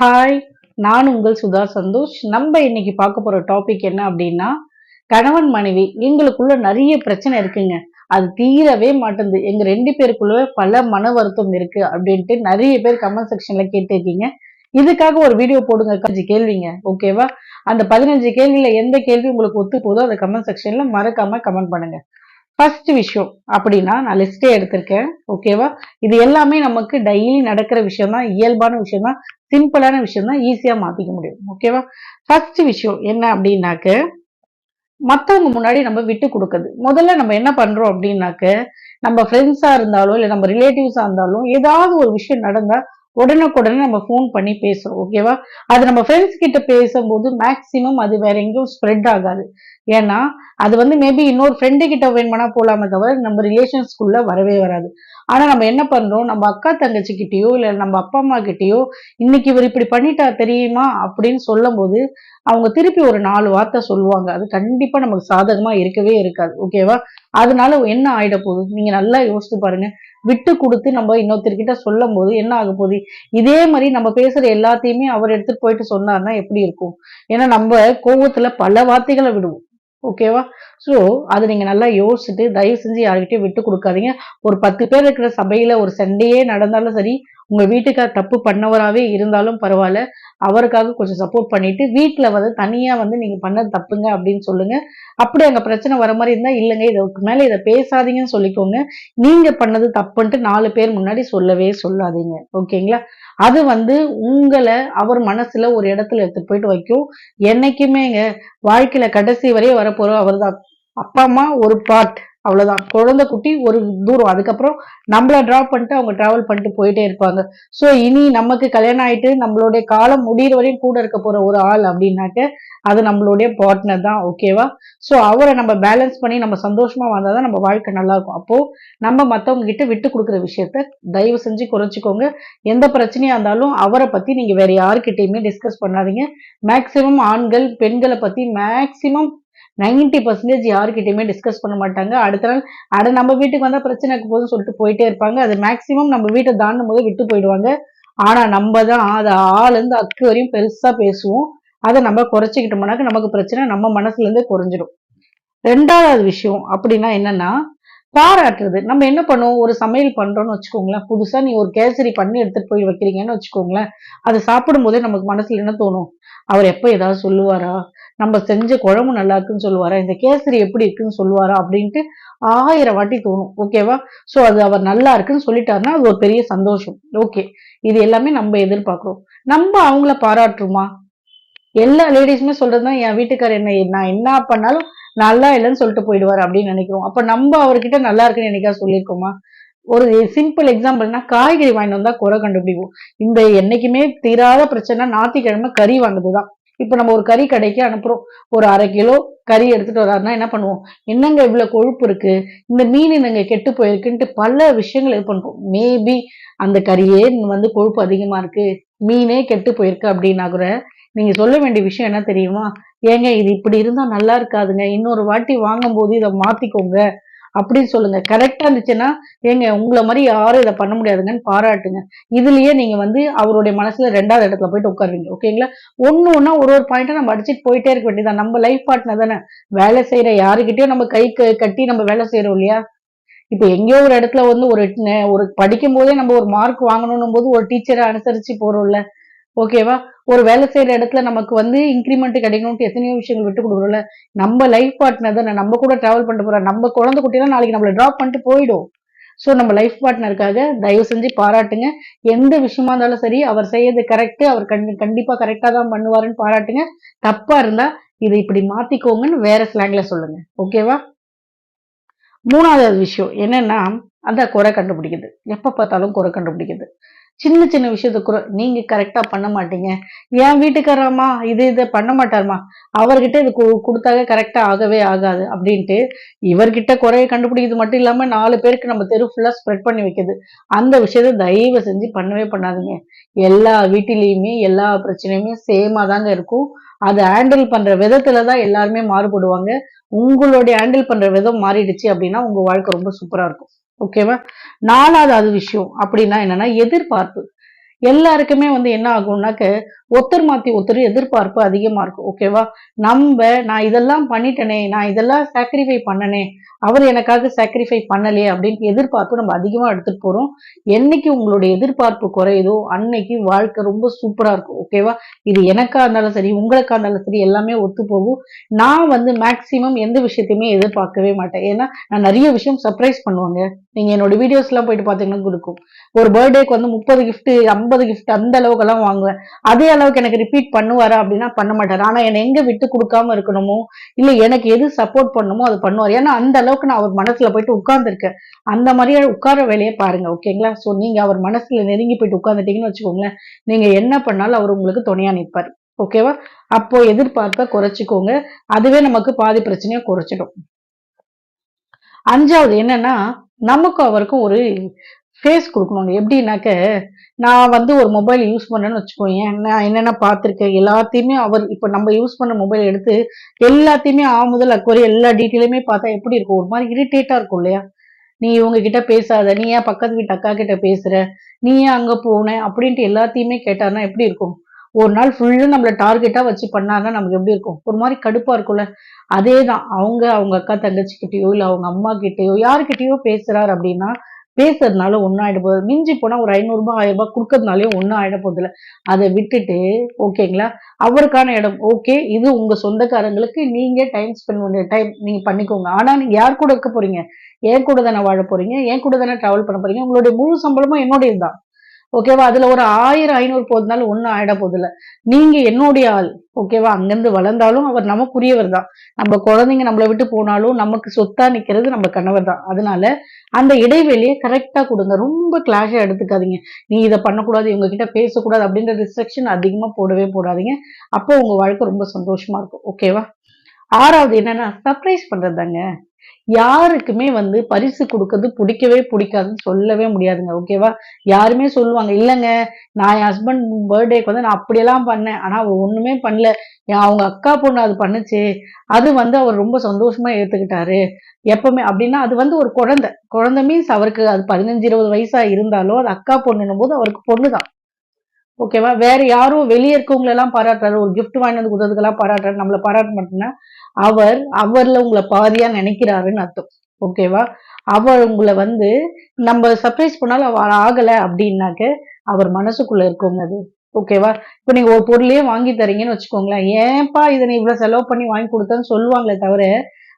Hi நான் உங்கள் சுதா சந்தோஷ். நம்ம இன்னைக்கு பார்க்க போற டாபிக் என்ன அப்படின்னா கணவன் மனைவி எங்களுக்குள்ள நிறைய பிரச்சனை இருக்குங்க. அது தீரவே மாட்டேங்குது. எங்க ரெண்டு பேருக்குள்ள பல மன வருத்தம் இருக்கு அப்படின்ட்டு நிறைய பேர் கமெண்ட் செக்ஷன்ல கேட்டிருக்கீங்க. இதுக்காக ஒரு வீடியோ போடுங்க. அஞ்சு கேள்விங்க. ஓகேவா அந்த பதினஞ்சு கேள்வியில எந்த கேள்வி உங்களுக்கு ஒத்து போதோ அந்த கமெண்ட் செக்ஷன்ல மறக்காம கமெண்ட் பண்ணுங்க. ஃபர்ஸ்ட் விஷயம் அப்படின்னா நான் லிஸ்டே எடுத்திருக்கேன் ஓகேவா இது எல்லாமே நமக்கு டெய்லி நடக்கிற விஷயம் தான் இயல்பான விஷயம் தான் சிம்பிளான விஷயம் தான் ஈஸியா மாத்திக்க முடியும் ஓகேவா ஃபர்ஸ்ட் விஷயம் என்ன அப்படின்னாக்க மத்தவங்க முன்னாடி நம்ம விட்டு கொடுக்குது முதல்ல நம்ம என்ன பண்றோம் அப்படின்னாக்க நம்ம ஃப்ரெண்ட்ஸா இருந்தாலும் இல்லை நம்ம ரிலேட்டிவ்ஸா இருந்தாலும் ஏதாவது ஒரு விஷயம் நடந்தா உடனுக்குடனே நம்ம ஃபோன் பண்ணி பேசுறோம் ஓகேவா அது நம்ம ஃப்ரெண்ட்ஸ் கிட்ட பேசும்போது மேக்ஸிமம் அது வேற எங்கேயும் ஸ்ப்ரெட் ஆகாது. ஏன்னா அது வந்து மேபி இன்னொரு ஃப்ரெண்டு கிட்ட வேணுமானா போலாமே தவிர நம்ம ரிலேஷன்ஸ்குள்ள வரவே வராது. ஆனா நம்ம என்ன பண்ணுறோம் நம்ம அக்கா தங்கச்சிக்கிட்டேயோ இல்லை நம்ம அப்பா அம்மா கிட்டேயோ இன்னைக்கு இவர் இப்படி பண்ணிட்டா தெரியுமா? அப்படின்னு சொல்லும்போது அவங்க திருப்பி ஒரு நாலு வார்த்தை சொல்லுவாங்க. அது கண்டிப்பாக நமக்கு சாதகமாக இருக்கவே இருக்காது. ஓகேவா அதனால என்ன ஆயிட போகுது? நீங்க நல்லா யோசித்து பாருங்க. விட்டு கொடுத்து நம்ம இன்னொருத்தர்கிட்ட சொல்லும் போது என்ன ஆக போகுது? இதே மாதிரி நம்ம பேசுகிற எல்லாத்தையுமே அவர் எடுத்துட்டு போயிட்டு சொன்னார்னா எப்படி இருக்கும்? ஏன்னா நம்ம கோவத்தில் பல வார்த்தைகளை விடுவோம். ஓகேவா ஸோ அதை நீங்க நல்லா யோசிச்சுட்டு தயவு செஞ்சு யார்கிட்டயும் விட்டு கொடுக்காதீங்க. ஒரு பத்து பேர் இருக்கிற சபையில ஒரு சண்டையே நடந்தாலும் சரி உங்க வீட்டுக்கார் தப்பு பண்ணவராகவே இருந்தாலும் பரவாயில்ல. அவருக்காக கொஞ்சம் சப்போர்ட் பண்ணிட்டு வீட்டில் வந்து தனியா வந்து நீங்க பண்ணது தப்புங்க அப்படின்னு சொல்லுங்க. அப்படி அங்க பிரச்சனை வர மாதிரி இருந்தால் இல்லைங்க. இதுக்கு மேலே இதை பேசாதீங்கன்னு சொல்லிக்கோங்க. நீங்க பண்ணது தப்புன்ட்டு நாலு பேர் முன்னாடி சொல்லவே சொல்லாதீங்க. ஓகேங்களா? அது வந்து உங்களை அவர் மனசுல ஒரு இடத்துல எடுத்துட்டு போயிட்டு வைக்கும். என்னைக்குமேங்க வாழ்க்கையில கடைசி வரையே வரப்போறோம் அவர் தான் அப்பா அம்மா ஒரு பார்ட் அவ்வளோதான் குழந்தை குட்டி ஒரு தூரம். அதுக்கப்புறம் நம்மள ட்ராப் பண்ணிட்டு அவங்க ட்ராவல் பண்ணிட்டு போயிட்டே இருப்பாங்க. ஸோ இனி நமக்கு கல்யாணம் ஆகிட்டு நம்மளுடைய காலம் முடிகிற வரையும் கூட இருக்க போகிற ஒரு ஆள் அப்படின்னாக்க அது நம்மளுடைய பார்ட்னர் தான். ஓகேவா ஸோ அவரை நம்ம பேலன்ஸ் பண்ணி நம்ம சந்தோஷமாக வந்தால் தான் நம்ம வாழ்க்கை நல்லா இருக்கும். நம்ம மற்றவங்க கிட்ட விட்டு கொடுக்குற விஷயத்த தயவு செஞ்சு குறைச்சிக்கோங்க. எந்த பிரச்சனையாக இருந்தாலும் அவரை பற்றி நீங்கள் வேறு யாருக்கிட்டேயுமே டிஸ்கஸ் பண்ணாதீங்க. மேக்ஸிமம் ஆண்கள் பெண்களை பற்றி மேக்ஸிமம் நைன்டி பர்சன்டேஜ் யாருக்கிட்டையுமே டிஸ்கஸ் பண்ண மாட்டாங்க. அடுத்த நாள் அட நம்ம வீட்டுக்கு வந்தா பிரச்சனைக்கு போதும் சொல்லிட்டு போயிட்டே இருப்பாங்க. அது மேக்சிமம் நம்ம வீட்டை தாண்டும் போது விட்டு போயிடுவாங்க. ஆனா நம்ம தான் அது ஆளுந்து அக்கு வரையும் பெருசா பேசுவோம். அதை நம்ம குறைச்சிக்கிட்டோம்னாக்க நமக்கு பிரச்சனை நம்ம மனசுல இருந்தே குறைஞ்சிடும். ரெண்டாவது விஷயம் அப்படின்னா என்னன்னா பாராட்டுறது. நம்ம என்ன பண்ணுவோம்? ஒரு சமையல் பண்றோம்னு வச்சுக்கோங்களேன். புதுசா நீ ஒரு கேசரி பண்ணி எடுத்துட்டு போய் வைக்கிறீங்கன்னு வச்சுக்கோங்களேன். அதை சாப்பிடும் போதே நமக்கு மனசுல என்ன தோணும்? அவர் எப்ப ஏதாவது சொல்லுவாரா? நம்ம செஞ்ச குழம்பு நல்லா இருக்குன்னு சொல்லுவாரா? இந்த கேசரி எப்படி இருக்குன்னு சொல்லுவாரா? அப்படின்ட்டு ஆயிரம் வாட்டி தோணும். ஓகேவா சோ அது அவர் நல்லா இருக்குன்னு சொல்லிட்டாருன்னா அது ஒரு பெரிய சந்தோஷம். ஓகே இது எல்லாமே நம்ம எதிர்பார்க்கிறோம். நம்ம அவங்கள பாராட்டுறோமா? எல்லா லேடிஸுமே சொல்றதுதான் என் வீட்டுக்காரர் என்ன நான் என்ன பண்ணாலும் நல்லா இல்லைன்னு சொல்லிட்டு போயிடுவார் அப்படின்னு நினைக்கிறோம். அப்ப நம்ம அவர்கிட்ட நல்லா இருக்குன்னு என்னைக்கா சொல்லியிருக்கோமா? ஒரு சிம்பிள் எக்ஸாம்பிள்னா காய்கறி வாங்கிட்டு வந்தா குறை கண்டுபிடிக்கும் இந்த என்னைக்குமே தீராத பிரச்சனை ஞாயிற்றுக்கிழமை கறி வாங்குறதுதான். இப்ப நம்ம ஒரு கறி கடைக்கு அனுப்புறோம். ஒரு அரை கிலோ கறி எடுத்துட்டு வராருன்னா என்ன பண்ணுவோம்? என்னங்க இவ்வளவு கொழுப்பு இருக்கு? இந்த மீன் என்னங்க கெட்டு போயிருக்குன்ட்டு பல விஷயங்கள் இது பண்ணுறோம் மேபி அந்த கறியே வந்து கொழுப்பு அதிகமா இருக்கு. மீனே கெட்டு போயிருக்கு அப்படின்னா கூட நீங்க சொல்ல வேண்டிய விஷயம் என்ன தெரியுமா? ஏங்க இது இப்படி இருந்தா நல்லா இருக்காதுங்க. இன்னொரு வாட்டி வாங்கும் போது இதை மாத்திக்கோங்க. அப்படின்னு சொல்லுங்க. கரெக்டா இருந்துச்சுன்னா ஏங்க உங்களை மாதிரி யாரும் இதை பண்ண முடியாதுங்கன்னு பாராட்டுங்க. இதுலயே நீங்க வந்து அவருடைய மனசுல ரெண்டாவது இடத்துல போயிட்டு உட்காருவீங்க. ஓகேங்களா ஒண்ணு ஒன்னா ஒரு ஒரு பாயிண்டா நம்ம அடிச்சுட்டு போயிட்டே இருக்க வேண்டியதான் நம்ம லைஃப் பார்ட்னர் தானே. வேலை செய்யற யாருக்கிட்டயும் நம்ம கை கட்டி நம்ம வேலை செய்யறோம் இல்லையா? இப்ப எங்கேயோ ஒரு இடத்துல வந்து ஒரு ஒரு படிக்கும் போதே நம்ம ஒரு மார்க் வாங்கணும் போது ஒரு டீச்சரை அனுசரிச்சு போறோம்ல. ஓகேவா ஒரு வேலை செய்யற இடத்துல நமக்கு வந்து இன்க்ரிமெண்ட் கிடைக்கணும்ட்டு எத்தனையோ விஷயங்கள் விட்டு கொடுக்குறோம்ல. நம்ம லைஃப் பார்ட்னர் தானே. நம்ம கூட டிராவல் பண்ணிட்டு போறோம் நம்ம குழந்தை குட்டிலாம் நாளைக்கு நம்மளை டிராப் பண்ணிட்டு போயிடும். ஸோ நம்ம லைஃப் பார்ட்னருக்காக தயவு செஞ்சு பாராட்டுங்க. எந்த விஷயமா இருந்தாலும் சரி அவர் செய்யறது கரெக்டு அவர் கண்டி கண்டிப்பாக கரெக்டாக தான் பண்ணுவாருன்னு பாராட்டுங்க. தப்பா இருந்தா இதை இப்படி மாத்திக்கோங்கன்னு வேற ஸ்லாங்ல சொல்லுங்க. ஓகேவா மூணாவது விஷயம் என்னன்னா அந்த குறை கண்டுபிடிக்குது எப்போ பார்த்தாலும் குறை கண்டுபிடிக்குது சின்ன சின்ன விஷயத்த குறை நீங்க கரெக்டா பண்ண மாட்டீங்க. என் வீட்டுக்காரம்மா இது இதை பண்ண மாட்டாருமா? அவர்கிட்ட இது கொடுத்தாக கரெக்டா ஆகவே ஆகாது அப்படின்ட்டு இவர்கிட்ட குறைய கண்டுபிடிக்கிறது மட்டும் இல்லாம நாலு பேருக்கு நம்ம தெரு ஃபுல்லா ஸ்ப்ரெட் பண்ணி வைக்குது அந்த விஷயத்த தயவு செஞ்சு பண்ணவே பண்ணாதீங்க. எல்லா வீட்டிலையுமே எல்லா பிரச்சனையுமே சேமா தாங்க இருக்கும். அதை ஹேண்டில் பண்ற விதத்துல தான் எல்லாருமே மாறுபடுவாங்க. உங்களுடைய ஹேண்டில் பண்ற விதம் மாறிடுச்சு அப்படின்னா உங்க வாழ்க்கை ரொம்ப சூப்பரா இருக்கும். ஓகேவா? நாலாவது அது விஷயம் அப்படின்னா என்னன்னா எதிர்பார்ப்பு. எல்லாருக்குமே வந்து என்ன ஆகும்னாக்க ஒத்தர் மாத்தி ஒத்தர் எதிர்பார்ப்பு அதிகமா இருக்கும் ஓகேவா நம்ம நான் இதெல்லாம் பண்ணிட்டனே நான் இதெல்லாம் சாக்ரிஃபை பண்ணனே அவர் எனக்காக சாக்ரிஃபை பண்ணலையே அப்படின்னு எதிர்பார்ப்பு நம்ம அதிகமா எடுத்துட்டு போறோம். என்னைக்கு உங்களுடைய எதிர்பார்ப்பு குறையுதோ அன்னைக்கு வாழ்க்கை ரொம்ப சூப்பரா இருக்கும் ஓகேவா இது எனக்கா இருந்தாலும் சரி உங்களுக்கா இருந்தாலும் சரி எல்லாமே ஒத்து போகும். நான் வந்து மேக்சிமம் எந்த விஷயத்தையுமே எதிர்பார்க்கவே மாட்டேன். ஏன்னா நான் நிறைய விஷயம் சர்ப்ரைஸ் பண்ணுவாங்க. நீங்க என்னோட வீடியோஸ் எல்லாம் போயிட்டு பாத்தீங்கன்னா கொடுக்கும் ஒரு பர்த்டேக்கு வந்து முப்பது gift ஐம்பது கிஃப்ட் அந்த அளவுக்கு எல்லாம் வாங்குவேன். அதே அளவுக்கு எனக்கு ரிப்பீட் பண்ணுவாரா அப்படின்னா பண்ண மாட்டாரு. ஆனா என்னை எங்க விட்டு கொடுக்காம இருக்கணுமோ இல்ல எனக்கு எது சப்போர்ட் பண்ணணுமோ அது பண்ணுவார். ஏன்னா அந்த அளவுக்கு நான் அவர் மனசுல போயிட்டு உட்கார்ந்துருக்கேன். அந்த மாதிரியே உட்கார வேலையை பாருங்க ஓகேங்களா? சோ நீங்க அவர் மனசுல நெருங்கி போயிட்டு உட்கார்ந்துட்டீங்கன்னு வச்சுக்கோங்களேன் நீங்க என்ன பண்ணாலும் அவர் உங்களுக்கு துணையா நிற்பார் ஓகேவா? அப்போ எதிர்பார்ப்பை குறைச்சிக்கோங்க. அதுவே நமக்கு பாதி பிரச்சனையை குறைச்சிடும். அஞ்சாவது என்னன்னா நமக்கும் அவருக்கும் ஒரு ஃபேஸ் கொடுக்கணுங்க எப்படின்னாக்க நான் வந்து ஒரு மொபைல் யூஸ் பண்ணேன்னு வச்சுக்கோங்க நான் என்னென்ன பார்த்துருக்கேன்? எல்லாத்தையுமே அவர் இப்போ நம்ம யூஸ் பண்ண மொபைல் எடுத்து எல்லாத்தையுமே ஆ முதல் அக்குவரை எல்லா டீட்டெயிலுமே பார்த்தா எப்படி இருக்கும்? ஒரு மாதிரி இரிட்டேட்டாக இருக்கும் இல்லையா? நீ இவங்க கிட்ட பேசாத நீ ஏன் பக்கத்து வீட்டு அக்கா கிட்ட பேசுற? நீ ஏன் அங்க போன? அப்படின்ட்டு எல்லாத்தையுமே கேட்டாருன்னா எப்படி இருக்கும்? ஒரு நாள் ஃபுல்லும் நம்மள டார்கெட்டா வச்சு பண்ணாருன்னா நமக்கு எப்படி இருக்கும்? ஒரு மாதிரி கடுப்பா இருக்கும்ல. அதே தான் அவங்க அவங்க அக்கா தங்கச்சிக்கிட்டேயோ இல்லை அவங்க அம்மா கிட்டேயோ யாருக்கிட்டயோ பேசுறாரு அப்படின்னா பேசுறதுனால ஒன்றும் ஆகிட போகுது மிஞ்சி போனால் ஒரு ஐநூறுரூபா ஆயிரம் ரூபாய் கொடுக்கறதுனாலயும் ஒன்றும் ஆகிட போதில்ல அதை விட்டுட்டு ஓகேங்களா? அவருக்கான இடம் ஓகே. இது உங்கள் சொந்தக்காரங்களுக்கு நீங்கள் டைம் ஸ்பெண்ட் பண்ண டைம் நீங்கள் பண்ணிக்கோங்க. ஆனால் நீங்கள் யார் கூட இருக்க போகிறீங்க என் கூட தானே வாழ போகிறீங்க என் கூட தானே ட்ராவல் பண்ண போகிறீங்க உங்களுடைய முழு சம்பளமும் என்னுடையது தான் ஓகேவா அதுல ஒரு ஆயிரம் ஐநூறு போதுனாலும் ஒன்றும் ஆயிட போதில்ல. நீங்க என்னுடைய ஆள் ஓகேவா அங்கிருந்து வளர்ந்தாலும் அவர் நமக்குரியவர் தான். நம்ம குழந்தைங்க நம்மளை விட்டு போனாலும் நமக்கு சொத்தா நிக்கிறது நம்ம கணவர் தான். அதனால அந்த இடைவெளியை கரெக்டா கொடுங்க. ரொம்ப கிளாஷா எடுத்துக்காதீங்க. நீ இதை பண்ணக்கூடாது இவங்க கிட்ட பேசக்கூடாது அப்படின்ற ரிஸ்ட்ரிக்ஷன் அதிகமா போடவே போடாதீங்க. அப்போ உங்க வாழ்க்கை ரொம்ப சந்தோஷமா இருக்கும். ஓகேவா ஆறாவது என்னன்னா சர்ப்ரைஸ் பண்றதுதாங்க. யாருக்குமே வந்து பரிசு கொடுக்கறது பிடிக்கவே பிடிக்காதுன்னு சொல்லவே முடியாதுங்க ஓகேவா யாருமே சொல்லுவாங்க இல்லைங்க நான் என் ஹஸ்பண்ட் பர்த்டேக்கு வந்து நான் அப்படியெல்லாம் பண்ணேன். ஆனா அவ ஒண்ணுமே பண்ணல. என் அவங்க அக்கா பொண்ணு அது பண்ணுச்சு. அது வந்து அவர் ரொம்ப சந்தோஷமா ஏத்துக்கிட்டாரு. எப்பவுமே அப்படின்னா அது வந்து ஒரு குழந்தை. குழந்தை மீன்ஸ் அவருக்கு அது பதினஞ்சு இருபது வயசா இருந்தாலும் அது அக்கா பொண்ணுன்னும் போது அவருக்கு பொண்ணுதான். ஓகேவா வேற யாரும் வெளியே இருக்கவங்களெல்லாம் பாராட்டுறாரு. ஒரு கிஃப்ட் வாங்கி வந்து கொடுத்ததுக்கெல்லாம் பாராட்டுறாரு. நம்மள பாராட்ட மாட்டேன்னா அவர் அவர்ல உங்களை பாதியா நினைக்கிறாருன்னு அர்த்தம். ஓகேவா? அவர் உங்களை வந்து நம்ம சர்ப்ரைஸ் பண்ணாலும் அவர் ஆகல அப்படின்னாக்க அவர் மனசுக்குள்ள இருக்கோங்க அது. ஓகேவா? இப்போ நீங்க ஒரு பொருளையே வாங்கி தரீங்கன்னு வச்சுக்கோங்களேன். ஏன்ப்பா இதை நீ இவ்வளவு செலவு பண்ணி வாங்கி கொடுத்தேன்னு சொல்லுவாங்களே தவிர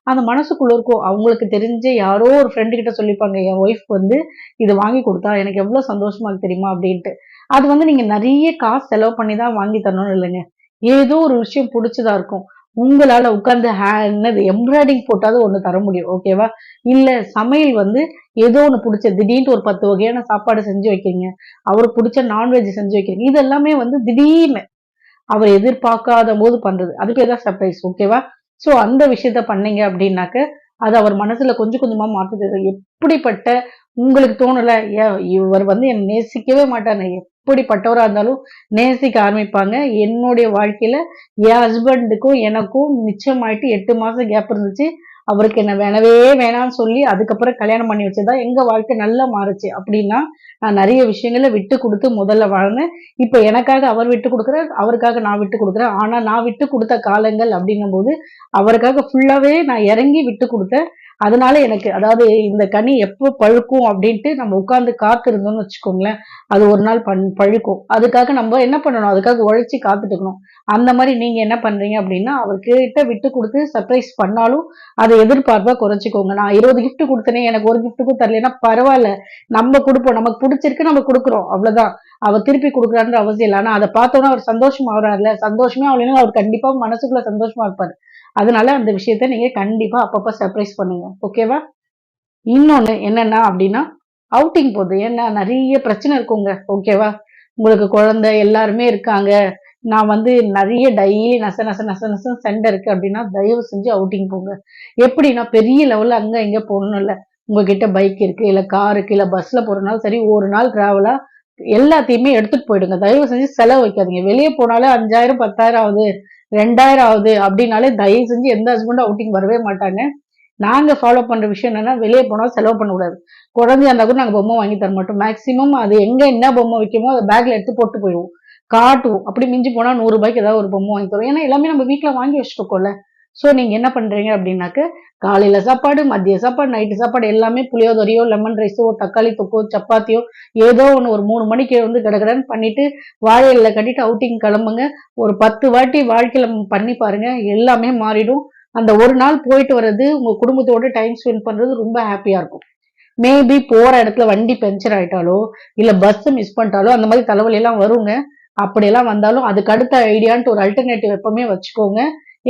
அந்த மனசுக்குள்ள இருக்கும். அவங்களுக்கு தெரிஞ்ச யாரோ ஒரு ஃப்ரெண்டு கிட்ட சொல்லிப்பாங்க என் ஒய்ஃப் வந்து இது வாங்கி கொடுத்தா எனக்கு எவ்வளவு சந்தோஷமா இருக்கு தெரியுமா? அப்படின்ட்டு. அது வந்து நீங்க நிறைய காசு செலவு பண்ணி தான் வாங்கி தரணும்னு இல்லைங்க. ஏதோ ஒரு விஷயம் பிடிச்சதா இருக்கும். உங்களால உட்கார்ந்து என்னது எம்ப்ராய்டிங் போட்டாவது ஒன்று தர முடியும் ஓகேவா இல்லை சமையல் வந்து ஏதோ ஒன்று பிடிச்ச திடீர்னு ஒரு பத்து வகையான சாப்பாடு செஞ்சு வைக்கிறீங்க அவருக்கு பிடிச்ச நான்வெஜ் செஞ்சு வைக்கிறீங்க இது எல்லாமே வந்து திடீர்னு அவர் எதிர்பார்க்காத போது பண்றது. அது பேர் தான் சர்ப்ரைஸ் ஓகேவா ஸோ அந்த விஷயத்த பண்ணீங்க அப்படின்னாக்க அது அவர் மனசுல கொஞ்சம் கொஞ்சமா மாற்றுது எப்படிப்பட்ட உங்களுக்கு தோணல ஏ இவர் வந்து என்னை நேசிக்கவே மாட்டாங்க எப்படிப்பட்டவராக இருந்தாலும் நேசிக்க ஆரம்பிப்பாங்க. என்னுடைய வாழ்க்கையில் என் ஹஸ்பண்டுக்கும் எனக்கும் மிச்சமாயிட்டு எட்டு மாதம் கேப் இருந்துச்சு. அவருக்கு என்ன வேணவே வேணாம்னு சொல்லி அதுக்கப்புறம் கல்யாணம் பண்ணி வச்சதா எங்கள் வாழ்க்கை நல்லா மாறுச்சு. அப்படின்னா நான் நிறைய விஷயங்களை விட்டு கொடுத்து முதல்ல வாழ்ந்தேன். இப்போ எனக்காக அவர் விட்டு கொடுக்குறார் அவருக்காக நான் விட்டு கொடுக்குறேன். ஆனால் நான் விட்டு கொடுத்த காலங்கள் அப்படின்னும் போது அவருக்காக ஃபுல்லாகவே நான் இறங்கி விட்டு கொடுத்தேன். அதனால எனக்கு அதாவது இந்த கனி எப்போ பழுக்கும் அப்படின்ட்டு நம்ம உட்காந்து காத்திருந்தோம்னு வச்சுக்கோங்களேன் அது ஒரு நாள் பண் பழுக்கும். அதுக்காக நம்ம என்ன பண்ணணும்? அதுக்காக உழைச்சி காத்துட்டுக்கணும். அந்த மாதிரி நீங்க என்ன பண்றீங்க அப்படின்னா அவர்கிட்ட விட்டு கொடுத்து சர்ப்ரைஸ் பண்ணாலும் அதை எதிர்பார்ப்பா குறைச்சிக்கோங்க. நான் இருபது கிஃப்ட் கொடுத்தனே எனக்கு ஒரு கிஃப்ட்டுக்கும் தரலைன்னா பரவாயில்ல. நம்ம கொடுப்போம். நமக்கு பிடிச்சிருக்கு நம்ம கொடுக்குறோம். அவ்வளவுதான். அவர் திருப்பி கொடுக்குறான்ற அவசியம் இல்லை. ஆனா அதை பார்த்தோன்னா அவர் சந்தோஷமா ஆகுறாருல சந்தோஷமே ஆகலைன்னா அவர் கண்டிப்பா மனசுக்குள்ள சந்தோஷமா இருப்பாரு. அதனால அந்த விஷயத்த நீங்க கண்டிப்பா அப்பப்போ சர்ப்ரைஸ் பண்ணுங்க. ஓகேவா இன்னொன்று என்னன்னா அப்படின்னா அவுட்டிங் போகுது ஏன்னா நிறைய பிரச்சனை இருக்குங்க. ஓகேவா உங்களுக்கு குழந்தை எல்லாருமே இருக்காங்க. நான் வந்து நிறைய டெய்லி நச நச நச நச சண்டை இருக்கு அப்படின்னா தயவு செஞ்சு அவுட்டிங் போங்க. எப்படின்னா பெரிய லெவலில் அங்கே இங்கே போகணும் இல்லை. உங்ககிட்ட பைக் இருக்கு இல்லை கார் இருக்கு இல்லை பஸ்ல போறதுனால சரி ஒரு நாள் டிராவலா எல்லாத்தையுமே எடுத்துட்டு போயிடுங்க. தயவு செஞ்சு செலவு வைக்காதீங்க. வெளியே போனாலே அஞ்சாயிரம் பத்தாயிரம் ஆகுது. ரெண்டாயிரம் ஆகுது அப்படின்னாலே தயவு செஞ்சு எந்த ஹஸ்பண்டும் அவுட்டிங் வரவே மாட்டாங்க. நாங்க ஃபாலோ பண்ற விஷயம் என்னன்னா வெளியே போனால் செலவு பண்ணக்கூடாது குழந்தையா இருந்தா கூட நாங்க பொம்மை வாங்கி தர மாட்டோம். மேக்ஸிமம் அது எங்க என்ன பொம்மை வைக்கமோ அதை பேக்ல எடுத்து போட்டு போயிடுவோம். காட்டுவோம். அப்படி மிஞ்சி போனா நூறு ரூபாய்க்கு ஏதாவது ஒரு பொம்மை வாங்கி தருவோம். ஏன்னா எல்லாமே நம்ம வீட்டில் வாங்கி வச்சுருக்கோம்ல ஸோ நீங்கள் என்ன பண்ணுறீங்க அப்படின்னாக்க காலையில் சாப்பாடு மதிய சாப்பாடு நைட்டு சாப்பாடு எல்லாமே புளியோதரையோ லெமன் ரைஸோ தக்காளி தொக்கோ சப்பாத்தியோ ஏதோ ஒன்று ஒரு மூணு மணிக்கு வந்து கடகடன்னு பண்ணிவிட்டு வாழையில் கட்டிட்டு அவுட்டிங் கிளம்புங்க. ஒரு பத்து வாட்டி வாழ்க்கையில் பண்ணி பாருங்க எல்லாமே மாறிடும். அந்த ஒரு நாள் போயிட்டு வர்றது உங்கள் குடும்பத்தோட டைம் ஸ்பெண்ட் பண்ணுறது ரொம்ப ஹாப்பியாக இருக்கும். மேபி போகிற இடத்துல வண்டி பெஞ்சர் ஆகிட்டாலோ இல்லை பஸ்ஸு மிஸ் பண்ணிட்டாலோ அந்த மாதிரி தலைவலியெல்லாம் வருங்க. அப்படியெல்லாம் வந்தாலும் அதுக்கு அடுத்த ஐடியான்ட்டு ஒரு அல்டர்னேட்டிவ் எப்பவுமே வச்சுக்கோங்க.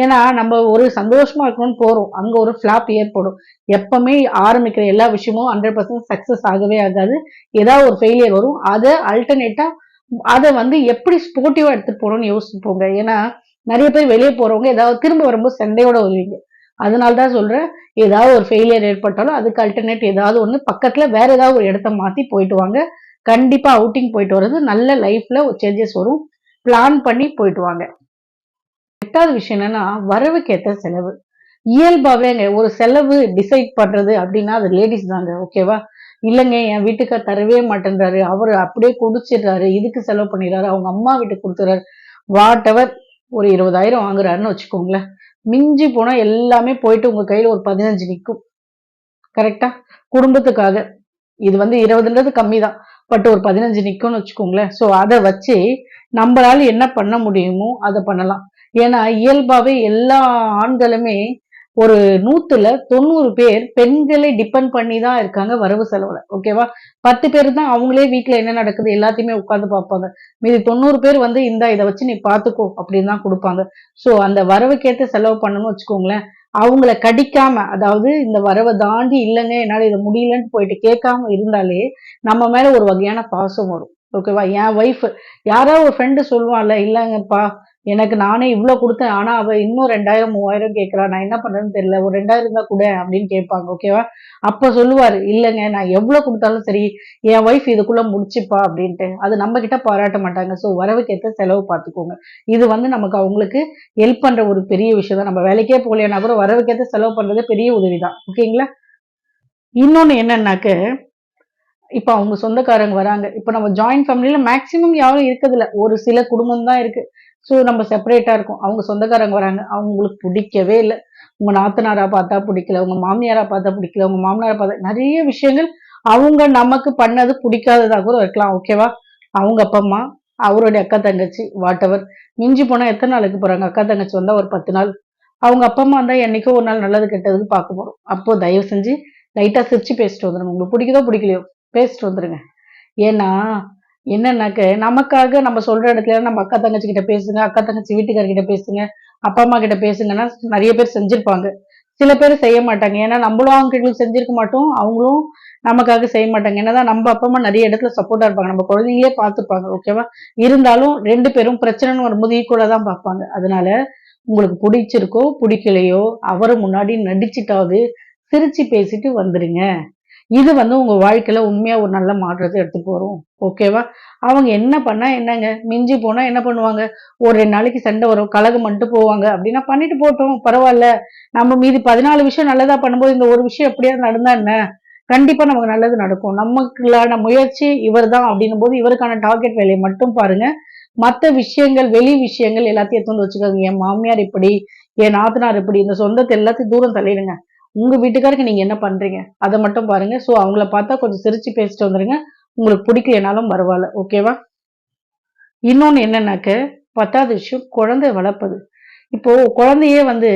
ஏன்னா நம்ம ஒரு சந்தோஷமா இருக்கணும்னு போறோம். அங்க ஒரு ஃபிளாப் ஏற்படும். எப்பவுமே ஆரம்பிக்கிற எல்லா விஷயமும் ஹண்ட்ரட் பர்சன்ட் சக்சஸ் ஆகவே ஆகாது. ஏதாவது ஒரு ஃபெயிலியர் வரும். அதை அல்டர்னேட்டா அதை வந்து எப்படி ஸ்போர்ட்டிவா எடுத்துட்டு போகணும்னு யோசிச்சுப்போங்க ஏன்னா நிறைய பேர் வெளியே போறவங்க ஏதாவது திரும்ப வரும்போது சண்டையோட வருவீங்க. அதனால தான் சொல்றேன். ஏதாவது ஒரு ஃபெயிலியர் ஏற்பட்டாலும் அதுக்கு அல்டர்னேட் ஏதாவது ஒன்று பக்கத்துல வேற ஏதாவது ஒரு இடத்த மாத்தி போயிட்டு வாங்க. கண்டிப்பா அவுட்டிங் போயிட்டு வர்றது நல்ல லைஃப்ல ஒரு சேஞ்சஸ் வரும். பிளான் பண்ணி போயிட்டு வாங்க. எட்டாவது விஷயம் என்னன்னா வரவுக்கேற்ற செலவு. இயல்பாவேங்க ஒரு செலவு டிசைட் பண்றது அப்படின்னா அது லேடிஸ் தாங்க ஓகேவா இல்லைங்க என் வீட்டுக்கார் தரவே மாட்டேன்றாரு. அவர் அப்படியே குடிச்சிடுறாரு. இதுக்கு செலவு பண்ணிடுறாரு. அவங்க அம்மா வீட்டுக்கு கொடுத்துறாரு. வாட் எவர் ஒரு இருபதாயிரம் வாங்குறாருன்னு வச்சுக்கோங்களேன். மிஞ்சி போனா எல்லாமே போயிட்டு உங்க கையில ஒரு பதினஞ்சு நிற்கும் கரெக்டா குடும்பத்துக்காக. இது வந்து இருபதுன்றது கம்மி தான் பட் ஒரு பதினஞ்சு நிற்கும்னு வச்சுக்கோங்களேன். ஸோ அதை வச்சு நம்மளால என்ன பண்ண முடியுமோ அதை பண்ணலாம். ஏன்னா இயல்பாகவே எல்லா ஆண்களுமே ஒரு நூத்துல தொண்ணூறு பேர் பெண்களை டிபெண்ட் பண்ணி தான் இருக்காங்க வரவு செலவுல. ஓகேவா பத்து பேர் தான் அவங்களே வீட்டில் என்ன நடக்குது எல்லாத்தையுமே உட்காந்து பார்ப்பாங்க. மீதி தொண்ணூறு பேர் வந்து இந்த இதை வச்சு நீ பாத்துக்கோ அப்படின்னு தான் கொடுப்பாங்க. ஸோ அந்த வரவுக்கேற்ற செலவு பண்ணணும்னு வச்சுக்கோங்களேன் அவங்கள கடிக்காம அதாவது இந்த வரவை தாண்டி இல்லைங்க என்னால் இதை முடியலன்னு போயிட்டு கேட்காம இருந்தாலே நம்ம மேல ஒரு வகையான பாசம் வரும். ஓகேவா என் ஒய்ஃப் யாராவது ஒரு ஃப்ரெண்டு சொல்லுவான்ல இல்லைங்கப்பா எனக்கு நானே இவ்வளோ கொடுத்தேன் ஆனால் அவள் இன்னும் ரெண்டாயிரம் மூவாயிரம் கேட்குறா. நான் என்ன பண்ணுறேன்னு தெரியல. ஒரு ரெண்டாயிரம் தான் கூட அப்படின்னு கேட்பாங்க ஓகேவா அப்போ சொல்லுவார் இல்லைங்க நான் எவ்வளோ கொடுத்தாலும் சரி என் ஒய்ஃப் இதுக்குள்ளே முடிச்சுப்பா அப்படின்ட்டு. அது நம்ம கிட்ட பாராட்ட மாட்டாங்க. ஸோ வரவுக்கேற்ற செலவு பார்த்துக்கோங்க இது வந்து நமக்கு அவங்களுக்கு ஹெல்ப் பண்ணுற ஒரு பெரிய விஷயம் தான். நம்ம வேலைக்கே போகலையானா கூட வரவுக்கேற்ற செலவு பண்ணுறது பெரிய உதவி தான் ஓகேங்களா இன்னொன்று என்னன்னாக்க இப்ப அவங்க சொந்தக்காரங்க வராங்க. இப்ப நம்ம ஜாயிண்ட் ஃபேமிலியில மேக்ஸிமம் யாரும் இருக்கிறதுல ஒரு சில குடும்பம் தான் இருக்கு. ஸோ நம்ம செப்பரேட்டா இருக்கும். அவங்க சொந்தக்காரங்க வராங்க. அவங்களுக்கு பிடிக்கவே இல்லை. உங்க நாத்தனாரா பார்த்தா பிடிக்கல. உங்க மாமியாரா பார்த்தா பிடிக்கல. உங்க மாமனாரா பார்த்தா நிறைய விஷயங்கள் அவங்க நமக்கு பண்ணது பிடிக்காததா கூட இருக்கலாம். ஓகேவா அவங்க அப்பா அம்மா அவருடைய அக்கா தங்கச்சி வாட் எவர் மிஞ்சி போனா எத்தனை நாளுக்கு போறாங்க? அக்கா தங்கச்சி வந்தால் ஒரு பத்து நாள். அவங்க அப்பா அம்மா வந்தா என்றைக்கோ ஒரு நாள் நல்லது கெட்டதுக்கு பார்க்க போகிறோம் அப்போ தயவு செஞ்சு லைட்டா சிரிச்சு பேசிட்டு வந்துடும் உங்களுக்கு பிடிக்குதோ பிடிக்கலையோ பேசிட்டு வந்துருங்க. ஏன்னா என்னன்னாக்க நமக்காக நம்ம சொல்ற இடத்துல நம்ம அக்கா தங்கச்சி கிட்ட பேசுங்க அக்கா தங்கச்சி வீட்டுக்காரர்கிட்ட பேசுங்க அப்பா அம்மா கிட்ட பேசுங்கன்னா நிறைய பேர் செஞ்சிருப்பாங்க. சில பேர் செய்ய மாட்டாங்க. ஏன்னா நம்மளும் அவங்களுக்கு செஞ்சிருக்க மாட்டோம் அவங்களும் நமக்காக செய்ய மாட்டாங்க. என்னதான் நம்ம அப்பா அம்மா நிறைய இடத்துல சப்போர்ட்டா இருப்பாங்க. நம்ம குழந்தைங்களே பார்த்துப்பாங்க ஓகேவா இருந்தாலும் ரெண்டு பேரும் பிரச்சனைன்னு வரும்போது ஈக்குவலா தான் பார்ப்பாங்க. அதனால உங்களுக்கு பிடிச்சிருக்கோ பிடிக்கலையோ அவரை முன்னாடி நடிச்சிட்டாவது சிரிச்சு பேசிட்டு வந்துருங்க. இது வந்து உங்கள் வாழ்க்கையில் உண்மையாக ஒரு நல்ல மாற்றத்தை எடுத்துட்டு வரும். ஓகேவா அவங்க என்ன பண்ணால் என்னங்க? மிஞ்சி போனால் என்ன பண்ணுவாங்க? ஒரு ரெண்டு நாளைக்கு சண்டை வரும். கலகம் மட்டும் போவாங்க. அப்படின்னா பண்ணிட்டு போட்டோம். பரவாயில்ல. நம்ம மீதி பதினாலு விஷயம் நல்லதாக பண்ணும்போது இந்த ஒரு விஷயம் எப்படியாவது நடந்தா என்ன? கண்டிப்பாக நமக்கு நல்லது நடக்கும். நமக்குள்ளான முயற்சி இவர் தான் அப்படின்னும் போது இவருக்கான டார்கெட் வேலையை மட்டும் பாருங்க. மற்ற விஷயங்கள் வெளி விஷயங்கள் எல்லாத்தையும் எடுத்து வந்து வச்சுக்கோங்க. என் மாமியார் இப்படி என் நாத்தனார் இப்படி இந்த சொந்தத்தை எல்லாத்தையும் தூரம் தள்ளிடுங்க. உங்க வீட்டுக்காருக்கு நீங்க என்ன பண்றீங்க? அதை மட்டும் பாருங்க. ஸோ அவங்கள பார்த்தா கொஞ்சம் சிரிச்சு பேசிட்டு வந்துருங்க. உங்களுக்கு பிடிக்கலனாலும் பரவாயில்ல. ஓகேவா இன்னொன்னு என்னன்னாக்க பத்தாவது விஷயம் குழந்தை வளர்ப்பது. இப்போ குழந்தையே வந்து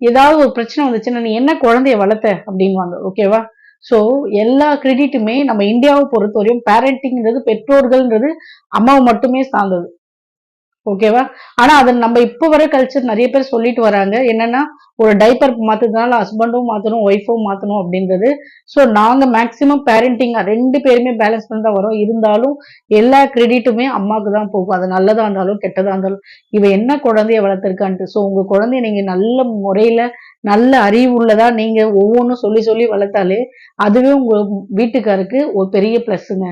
ஏதாவது ஒரு பிரச்சனை வந்துச்சுன்னா நீ என்ன குழந்தைய வளர்த்த? அப்படின்வாங்க ஓகேவா ஸோ எல்லா கிரெடிட்டுமே நம்ம இந்தியாவை பொறுத்தவரையும் பேரண்டிங்கிறது பெற்றோர்கள்ன்றது அம்மாவை மட்டுமே சார்ந்தது. ஓகேவா ஆனா அதை நம்ம இப்போ வர கல்ச்சர் நிறைய பேர் சொல்லிட்டு வராங்க. என்னன்னா ஒரு டைப்பர் மாத்துறதுனால ஹஸ்பண்டும் மாத்தணும் ஒய்ஃபும் மாத்தணும் அப்படின்றது. ஸோ நாங்க மேக்சிமம் பேரண்டிங் ரெண்டு பேருமே பேலன்ஸ் பண்ணி தான் வரோம். இருந்தாலும் எல்லா கிரெடிட்டுமே அம்மாவுக்கு தான் போகும். அது நல்லதா இருந்தாலும் கெட்டதா இருந்தாலும். இவ என்ன குழந்தைய வளர்த்துருக்கான்ட்டு. ஸோ உங்க குழந்தைய நீங்க நல்ல முறையில நல்ல அறிவு உள்ளதா நீங்க ஒவ்வொன்றும் சொல்லி சொல்லி வளர்த்தாலே அதுவே உங்க வீட்டுக்காருக்கு ஒரு பெரிய ப்ளஸ்ஸுங்க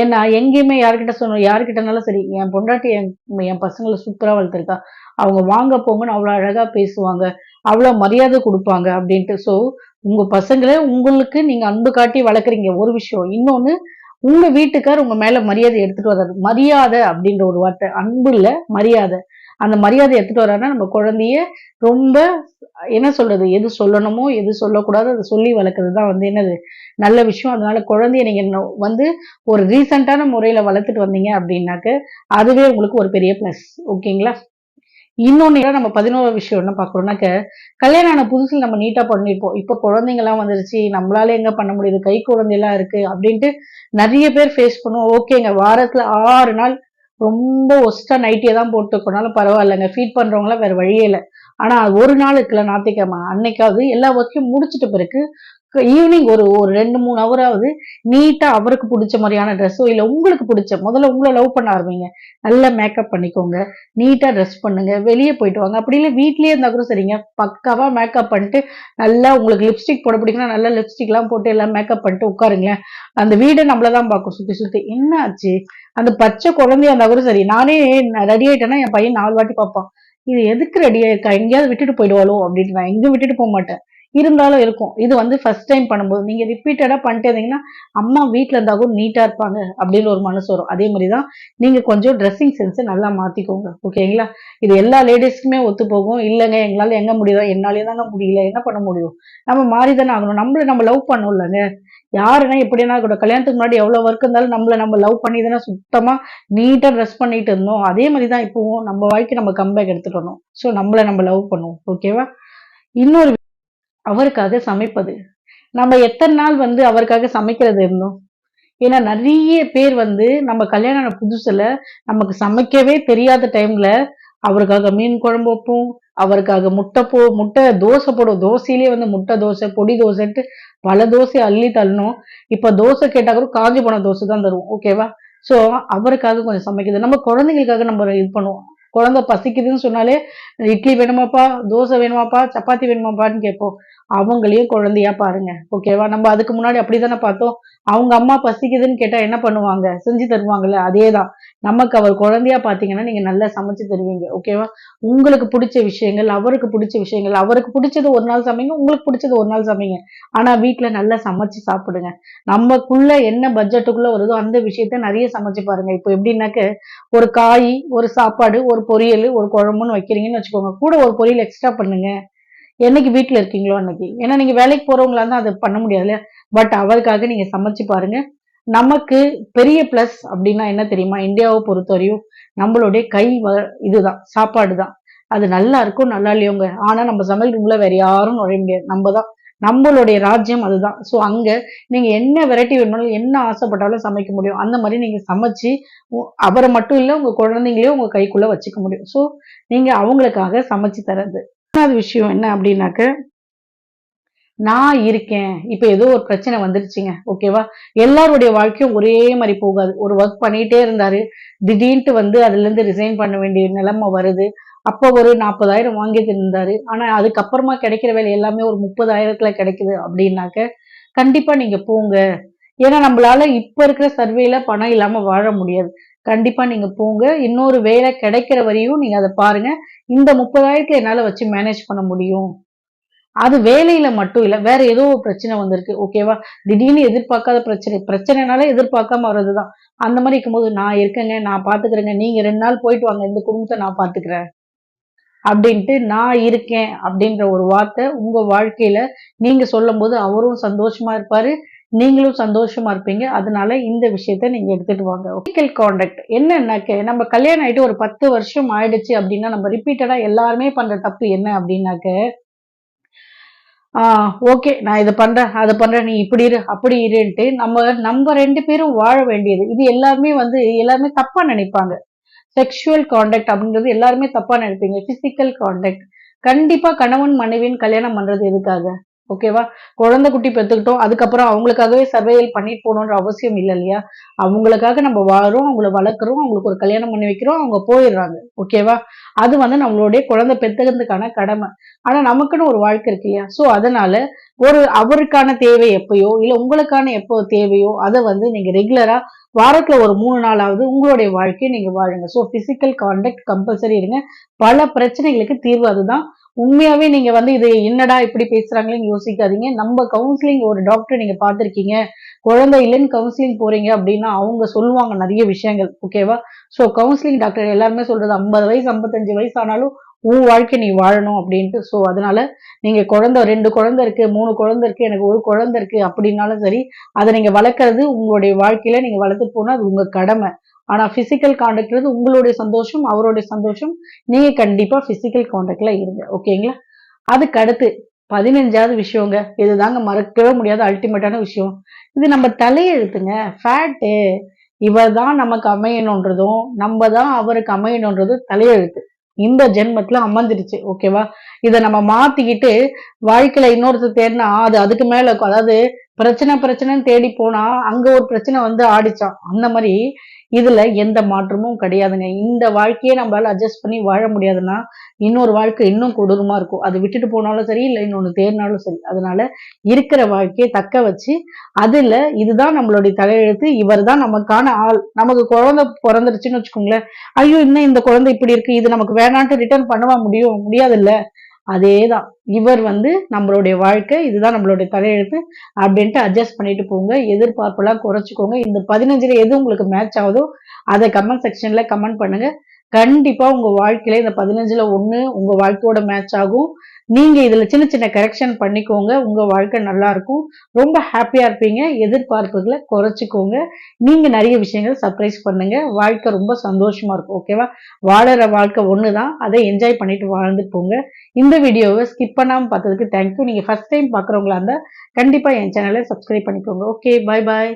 ஏன்னா எங்கேயுமே யார்கிட்ட சொன்னோம் யார்கிட்டனாலும் சரி என் பொண்டாட்டி என் என் பசங்களை சூப்பரா வளர்த்துருக்கா. அவங்க வாங்க போங்கன்னு அவ்வளோ அழகா பேசுவாங்க. அவ்வளோ மரியாதை கொடுப்பாங்க அப்படின்ட்டு. ஸோ உங்க பசங்களை உங்களுக்கு நீங்க அன்பு காட்டி வளர்க்குறீங்க. ஒரு விஷயம். இன்னொன்னு உங்க வீட்டுக்கார் உங்க மேல மரியாதை எடுத்துட்டு வர்றாரு. மரியாதை அப்படின்ற ஒரு வார்த்தை. அன்பு இல்ல மரியாதை. அந்த மரியாதை எடுத்துகிட்டு வர்றாருன்னா நம்ம குழந்தைய ரொம்ப என்ன சொல்றது? எது சொல்லணுமோ எது சொல்லக்கூடாது அதை சொல்லி வளர்க்குறது தான் வந்து என்னது? நல்ல விஷயம். அதனால குழந்தைய நீங்கள் வந்து ஒரு ரீசண்டான முறையில் வளர்த்துட்டு வந்தீங்க அப்படின்னாக்க அதுவே உங்களுக்கு ஒரு பெரிய ப்ளஸ் ஓகேங்களா? இன்னொன்னு நம்ம பதினோரு விஷயம் என்ன பார்க்குறோம்னாக்க கல்யாணம் ஆன புதுசில் நம்ம நீட்டாக பண்ணியிருப்போம் இப்போ குழந்தைங்க எல்லாம் வந்துருச்சு நம்மளால எங்கே பண்ண முடியுது? கை குழந்தை எல்லாம் இருக்கு அப்படின்ட்டு நிறைய பேர் ஃபேஸ் பண்ணுவோம். ஓகேங்க. வாரத்தில் ஆறு நாள் ரொம்ப ஒஸ்டா நைட்டியே தான் போட்டுக்கோனாலும் பரவாயில்லைங்க. ஃபீட் பண்றவங்களாம் வேற வழியே இல்லை. ஆனா ஒரு நாள் இருக்குல்ல ஞாயிற்றுக்கிழமை அன்னைக்காவது எல்லா ஒர்க்கையும் முடிச்சிட்ட பிறகு ஈவினிங் ஒரு ஒரு ரெண்டு மூணு ஹவராவது நீட்டாக அவருக்கு பிடிச்ச மாதிரியான ட்ரெஸ்ஸோ இல்லை உங்களுக்கு பிடிச்ச முதல்ல உங்களை லவ் பண்ண ஆரம்பிங்க. நல்லா மேக்கப் பண்ணிக்கோங்க. நீட்டாக ட்ரெஸ் பண்ணுங்க. வெளியே போயிட்டு வாங்க. அப்படி இல்லை வீட்லேயே இருந்தால் கூட சரிங்க. பக்காவாக மேக்கப் பண்ணிட்டு நல்லா உங்களுக்கு லிப்ஸ்டிக் போட பிடிக்குன்னா நல்லா லிப்ஸ்டிக்லாம் போட்டு எல்லாம் மேக்கப் பண்ணிட்டு உட்காருங்களேன். அந்த வீடை நம்மள தான் பார்க்கும் சுற்றி சுற்றி என்ன ஆச்சு அந்த பச்சை குழந்தையா இருந்தால் கூட சரி. நானே ரெடி ஆயிட்டேன்னா என் பையன் நாலு வாட்டி பார்ப்பான். இது எதுக்கு ரெடி ஆயிருக்கா? எங்கேயாவது விட்டுட்டு போயிடுவாளோ? அப்படின்ட்டு நான் எங்கேயும் விட்டுட்டு போக மாட்டேன். இருந்தாலும் இருக்கும். இது வந்து ஃபர்ஸ்ட் டைம் பண்ணும்போது. நீங்கள் ரிப்பீட்டடாக பண்ணிட்டே இருந்தீங்கன்னா அம்மா வீட்டில் இருந்தால் கூட நீட்டாக இருப்பாங்க அப்படின்னு ஒரு மனசு வரும். அதே மாதிரி தான் நீங்கள் கொஞ்சம் ட்ரெஸ்ஸிங் சென்ஸை நல்லா மாற்றிக்கோங்க ஓகேங்களா? இது எல்லா லேடிஸ்க்குமே ஒத்து போகும். இல்லைங்க எங்களால் எங்கே முடியுதோ என்னாலே தாங்க முடியல. என்ன பண்ண முடியும்? நம்ம மாறி தானே ஆகணும். நம்மள நம்ம லவ் பண்ணோம்லங்க யாருன்னா எப்படின்னா கூட கல்யாணத்துக்கு முன்னாடி எவ்வளோ ஒர்க் இருந்தாலும் நம்மளை நம்ம லவ் பண்ணி தானே சுத்தமாக நீட்டாக ட்ரெஸ் பண்ணிட்டு இருந்தோம். அதே மாதிரி தான் இப்போவும் நம்ம வாழ்க்கை நம்ம கம்பேக் எடுத்துட்டு வரணும். ஸோ நம்மள நம்ம லவ் பண்ணுவோம். ஓகேவா? இன்னொரு அவருக்காக சமைப்பது. நம்ம எத்தனை நாள் வந்து அவருக்காக சமைக்கிறது இருந்தோம்? ஏன்னா நிறைய பேர் வந்து நம்ம கல்யாணம் ஆன புதுசுல நமக்கு சமைக்கவே தெரியாத டைம்ல அவருக்காக மீன் குழம்பு வைப்போம் அவருக்காக முட்டை போ முட்டை தோசை போடும் தோசையிலேயே வந்து முட்டை தோசை பொடி தோசைன்ட்டு பல தோசை அள்ளி தள்ளணும் இப்ப தோசை கேட்டா கூட காஞ்சி போன தோசை தான் தருவோம். ஓகேவா சோ அவருக்காக கொஞ்சம் சமைக்குது நம்ம குழந்தைங்களுக்காக நம்ம இது பண்ணுவோம். குழந்தை பசிக்குதுன்னு சொன்னாலே இட்லி வேணுமாப்பா தோசை வேணுமாப்பா சப்பாத்தி வேணுமாப்பான்னு கேட்போம். அவங்களையும் குழந்தையா பாருங்க ஓகேவா நம்ம அதுக்கு முன்னாடி அப்படிதானே பார்த்தோம். அவங்க அம்மா பசிக்குதுன்னு கேட்டா என்ன பண்ணுவாங்க? செஞ்சு தருவாங்கல்ல அதேதான். நமக்கு அவர் குழந்தையா பாத்தீங்கன்னா நீங்க நல்லா சமைச்சு தருவீங்க ஓகேவா உங்களுக்கு பிடிச்ச விஷயங்கள் அவருக்கு பிடிச்ச விஷயங்கள் அவருக்கு பிடிச்சது ஒரு நாள் சமைங்க உங்களுக்கு பிடிச்சது ஒரு நாள் சமைங்க. ஆனா வீட்டுல நல்லா சமைச்சு சாப்பிடுங்க. நமக்குள்ள என்ன பட்ஜெட்டுக்குள்ள வருதோ அந்த விஷயத்த நிறைய சமைச்சு பாருங்க. இப்போ எப்படின்னாக்க ஒரு காய் ஒரு சாப்பாடு ஒரு பொரியல் ஒரு குழம்புன்னு வைக்கிறீங்கன்னு வச்சுக்கோங்க. கூட ஒரு பொரியல் எக்ஸ்ட்ரா பண்ணுங்க. என்னைக்கு வீட்ல இருக்கீங்களோ அன்னைக்கு. ஏன்னா நீங்க வேலைக்கு போறவங்களா இருந்தா அதை பண்ண முடியாது இல்லையா? பட் அவருக்காக நீங்க சமைச்சு பாருங்க. நமக்கு பெரிய பிளஸ் அப்படின்னா என்ன தெரியுமா? இந்தியாவை பொறுத்தவரையும் நம்மளுடைய கை வ- இதுதான் சாப்பாடு தான் அது நல்லா இருக்கும் நல்லா இல்லையோங்க. ஆனா நம்ம சமையல் ரூம்ல வேற யாரும் நுழைய முடியாது. நம்ம தான் நம்மளுடைய ராஜ்யம் அதுதான். ஸோ அங்க நீங்க என்ன வெரைட்டி வேணும்னாலும் என்ன ஆசைப்பட்டாலும் சமைக்க முடியும். அந்த மாதிரி நீங்க சமைச்சு அவரை மட்டும் இல்ல உங்க குழந்தைங்களையும் உங்க கைக்குள்ள வச்சுக்க முடியும். ஸோ நீங்க அவங்களுக்காக சமைச்சு தரது மூணாவது விஷயம் என்ன அப்படின்னாக்க நான் இருக்கேன். இப்ப ஏதோ ஒரு பிரச்சனை வந்துருச்சுங்க. ஓகேவா எல்லாருடைய வாழ்க்கையும் ஒரே மாதிரி போகாது. ஒரு ஒர்க் பண்ணிட்டே இருந்தாரு. திடீர்னு வந்து அதுல இருந்து ரிசைன் பண்ண வேண்டிய நிலைமை வருது. அப்போ ஒரு நாற்பதாயிரம் வாங்கிட்டு இருந்தாரு. ஆனா அதுக்கப்புறமா கிடைக்கிற வேலை எல்லாமே ஒரு முப்பதாயிரத்துல கிடைக்குது அப்படின்னாக்க கண்டிப்பா நீங்க போங்க. ஏன்னா நம்மளால இப்ப இருக்கிற சர்வேல பணம் இல்லாம வாழ முடியாது. கண்டிப்பாக நீங்கள் போங்க. இன்னொரு வேலை கிடைக்கிற வரையும் நீங்கள் அதை பாருங்கள் இந்த முப்பதாயிரத்தை என்னால் வச்சு மேனேஜ் பண்ண முடியும். அது வேலையில மட்டும் இல்லை வேற ஏதோ ஒரு பிரச்சனை வந்திருக்கு. ஓகேவா திடீர்னு எதிர்பார்க்காத பிரச்சனை. பிரச்சனைனால எதிர்பார்க்காம வர்றதுதான். அந்த மாதிரி இருக்கும்போது நான் இருக்கேங்க நான் பாத்துக்கிறேங்க. நீங்க ரெண்டு நாள் போயிட்டு வாங்க இந்த குடும்பத்தை நான் பாத்துக்கிறேன். அப்படின்ட்டு நான் இருக்கேன் அப்படின்ற ஒரு வார்த்தை உங்க வாழ்க்கையில நீங்க சொல்லும் போது அவரும் சந்தோஷமா இருப்பாரு. நீங்களும் சந்தோஷமா இருப்பீங்க. அதனால இந்த விஷயத்த நீங்க எடுத்துட்டு வாங்க. ஃபிசிக்கல் காண்டாக்ட் என்னன்னாக்க நம்ம கல்யாணம் ஆயிட்டு ஒரு பத்து வருஷம் ஆயிடுச்சு அப்படின்னா நம்ம ரிப்பீட்டடா எல்லாருமே பண்ற தப்பு என்ன அப்படின்னாக்க ஆஹ் ஓகே நான் இதை பண்றேன் அதை பண்றேன் நீ இப்படி இரு அப்படி இருன்ட்டு நம்ம நம்ம ரெண்டு பேரும் வாழ வேண்டியது. இது எல்லாருமே வந்து எல்லாருமே தப்பா நினைப்பாங்க. செக்ஷுவல் காண்டாக்ட் அப்படின்றது எல்லாருமே தப்பா நினைப்பீங்க. பிசிக்கல் காண்டாக்ட் கண்டிப்பா கணவன் மனைவியின் கல்யாணம் பண்றது எதுக்காக? ஓகேவா குழந்தை குட்டி பெற்றுக்கிட்டோம் அதுக்கப்புறம் அவங்களுக்காகவே சர்வையல் பண்ணிட்டு போகணுன்ற அவசியம் இல்லை இல்லையா? அவங்களுக்காக நம்ம வாரோம் அவங்கள வளர்க்குறோம் அவங்களுக்கு ஒரு கல்யாணம் பண்ணி வைக்கிறோம் அவங்க போயிடுறாங்க. ஓகேவா அது வந்து நம்மளுடைய குழந்தை பெற்றுக்கிறதுக்கான கடமை. ஆனால் நமக்குன்னு ஒரு வாழ்க்கை இருக்கு இல்லையா? ஸோ அதனால ஒரு அவருக்கான தேவை எப்பயோ இல்லை உங்களுக்கான எப்போ தேவையோ அதை வந்து நீங்கள் ரெகுலராக வாரத்தில் ஒரு மூணு நாளாவது உங்களுடைய வாழ்க்கையை நீங்கள் வாழுங்க. ஸோ ஃபிசிக்கல் கான்டாக்ட் கம்பல்சரி இருங்க. பல பிரச்சனைகளுக்கு தீர்வு அதுதான். உண்மையாவே நீங்க வந்து இது என்னடா இப்படி பேசுறாங்களேன்னு யோசிக்காதீங்க. நம்ம கவுன்சிலிங் ஒரு டாக்டர் நீங்க பார்த்துருக்கீங்க. குழந்தை இல்லைன்னு கவுன்சிலிங் போறீங்க அப்படின்னா அவங்க சொல்லுவாங்க நிறைய விஷயங்கள் ஓகேவா ஸோ கவுன்சிலிங் டாக்டர் எல்லாருமே சொல்றது ஐம்பது வயசு ஐம்பத்தஞ்சு வயசு ஆனாலும் உன் வாழ்க்கை நீ வாழணும் அப்படின்ட்டு. ஸோ அதனால நீங்க குழந்தை ரெண்டு குழந்தை இருக்கு மூணு குழந்தை இருக்கு எனக்கு ஒரு குழந்தை இருக்கு அப்படின்னாலும் சரி அதை நீங்க வளர்க்கறது உங்களுடைய வாழ்க்கையில நீங்க வளர்த்து போனா அது உங்க கடமை. ஆனா பிசிக்கல் காண்டாக்ட்றது உங்களுடைய சந்தோஷம் அவருடைய சந்தோஷம். நீங்க கண்டிப்பா பிசிக்கல் கான்டாக்ட்ல இருங்க. ஓகேங்களா அதுக்கு அடுத்து பதினஞ்சாவது விஷயங்க. இதுதாங்க மறக்கவே முடியாத அல்டிமேட்டான விஷயம். இது நம்ம தலையெழுத்துங்க. ஃபேட்டு இவர் தான் நமக்கு அமையணுன்றதும் நம்ம தான் அவருக்கு அமையணுன்றதும் தலையெழுத்து. இந்த ஜென்மத்துல அமர்ந்துருச்சு. ஓகேவா இதை நம்ம மாத்திக்கிட்டு வாழ்க்கையில இன்னொருத்தர் தேடினா அது அதுக்கு மேல இருக்கும் அதாவது பிரச்சனை பிரச்சனைன்னு தேடி போனா அங்க ஒரு பிரச்சனை வந்து ஆடிச்சான். அந்த மாதிரி இதுல எந்த மாற்றமும் கிடையாதுங்க. இந்த வாழ்க்கையை நம்மளால அட்ஜஸ்ட் பண்ணி வாழ முடியாதுன்னா இன்னொரு வாழ்க்கை இன்னும் கொடூரமா இருக்கும். அது விட்டுட்டு போனாலும் சரி இல்லை இன்னொன்று தேடினாலும் சரி. அதனால இருக்கிற வாழ்க்கையை தக்க வச்சு அதுல இதுதான் நம்மளுடைய தலையெழுத்து. இவர் தான் நமக்கான ஆள். நமக்கு குழந்தை பிறந்துருச்சுன்னு வச்சுக்கோங்களேன். ஐயோ இன்னும் இந்த குழந்தை இப்படி இருக்கு. இது நமக்கு வேணான்ட்டு ரிட்டர்ன் பண்ணவா முடியும்? அதே அதேதான். இவர் வந்து நம்மளுடைய வாழ்க்கை இதுதான் நம்மளுடைய தலையெழுத்து அப்படின்ட்டு அட்ஜஸ்ட் பண்ணிட்டு போங்க. எதிர்பார்ப்பெல்லாம் குறைச்சிக்கோங்க. இந்த பதினஞ்சுல எது உங்களுக்கு மேட்ச் ஆகுதோ அதை கமெண்ட் செக்ஷன்ல கமெண்ட் பண்ணுங்க. கண்டிப்பா உங்க வாழ்க்கையில இந்த பதினஞ்சுல ஒண்ணு உங்க வாழ்க்கையோட மேட்ச் ஆகும். நீங்க இதுல சின்ன சின்ன கரெக்ஷன் பண்ணிக்கோங்க. உங்க வாழ்க்கை நல்லா இருக்கும். ரொம்ப ஹாப்பியா இருப்பீங்க. எதிர்பார்ப்புகளை குறைச்சிக்கோங்க. நீங்க நிறைய விஷயங்கள் சர்ப்ரைஸ் பண்ணுங்க. வாழ்க்கை ரொம்ப சந்தோஷமா இருக்கும். ஓகேவா வாழற வாழ்க்கை ஒன்று தான் அதை என்ஜாய் பண்ணிட்டு வாழ்ந்து போங்க. இந்த வீடியோவை ஸ்கிப் பண்ணாமல் பார்த்ததுக்கு தேங்க்யூ நீங்க ஃபர்ஸ்ட் டைம் பார்க்குறவங்களா இருந்தால் கண்டிப்பாக என் சேனலை சப்ஸ்கிரைப் பண்ணிக்கோங்க. ஓகே பாய் பாய்